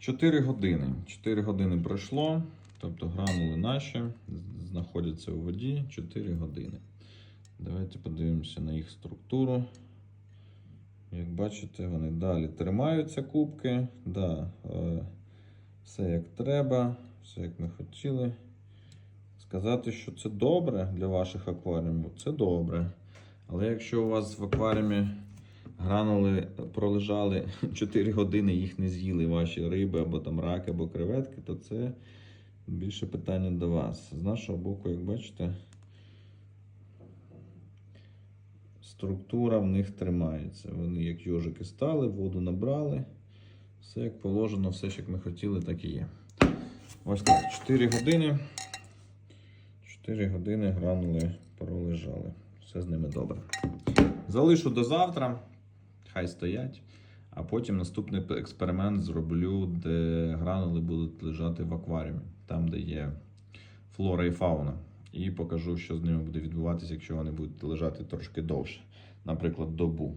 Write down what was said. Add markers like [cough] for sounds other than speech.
4 години. 4 години пройшло, тобто гранули наші знаходяться у воді 4 години. Давайте подивимося на їх структуру. Як бачите, вони далі тримаються кубки. Да, е, все як треба, все як ми хотіли. Сказати, що це добре для ваших акваріумів, це добре. Але якщо у вас в акваріумі гранули пролежали [laughs] 4 години, їх не з'їли ваші риби, або там раки, або креветки, то це більше питання до вас. З нашого боку, як бачите, структура в них тримається. Вони як йожики стали, воду набрали. Все як положено, все, як ми хотіли, так і є. Ось так, 4 години. 4 години гранули пролежали. Все з ними добре. Залишу до завтра, хай стоять. А потім наступний експеримент зроблю, де гранули будуть лежати в акваріумі, там, де є флора і фауна. І покажу, що з ними буде відбуватися, якщо вони будуть лежати трошки довше, наприклад, добу.